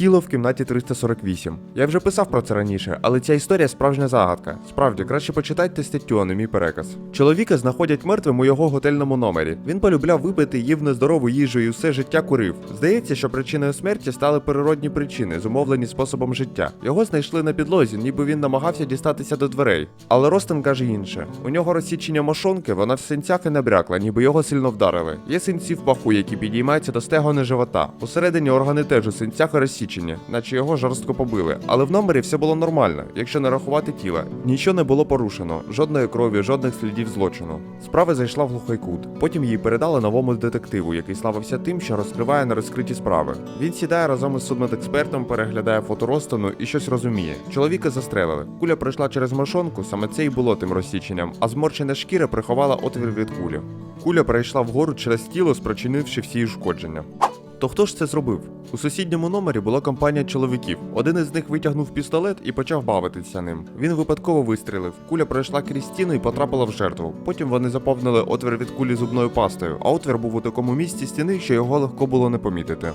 Тіло в кімнаті 348. Я вже писав про це раніше, але ця історія справжня загадка. Справді, краще почитайте статтю, а не мій переказ. Чоловіка знаходять мертвим у його готельному номері. Він полюбляв випити, їв нездорову їжу і все життя курив. Здається, що причиною смерті стали природні причини, зумовлені способом життя. Його знайшли на підлозі, ніби він намагався дістатися до дверей. Але Ростен каже інше: у нього розсічення мошонки, вона в синцях і набрякла, ніби його сильно вдарили. Є синці в паху, які підіймаються до стегони живота. Усередині органи теж у синцях і розсічені, наче його жорстко побили. Але в номері все було нормально, якщо не рахувати тіла. Нічого не було порушено, жодної крові, жодних слідів злочину. Справа зайшла в глухий кут. Потім її передали новому детективу, який славився тим, що розкриває нерозкриті справи. Він сідає разом із судмедекспертом, переглядає фото Ростону і щось розуміє. Чоловіка застрелили. Куля пройшла через мошонку, саме це і було тим розсіченням, а зморчена шкіра приховала отвір від кулі. Куля перейшла вгору через тіло, спричинивши всі ушкодження. То хто ж це зробив? У сусідньому номері була компанія чоловіків. Один із них витягнув пістолет і почав бавитися ним. Він випадково вистрілив. Куля пройшла крізь стіну і потрапила в жертву. Потім вони заповнили отвір від кулі зубною пастою, а отвір був у такому місці стіни, що його легко було не помітити.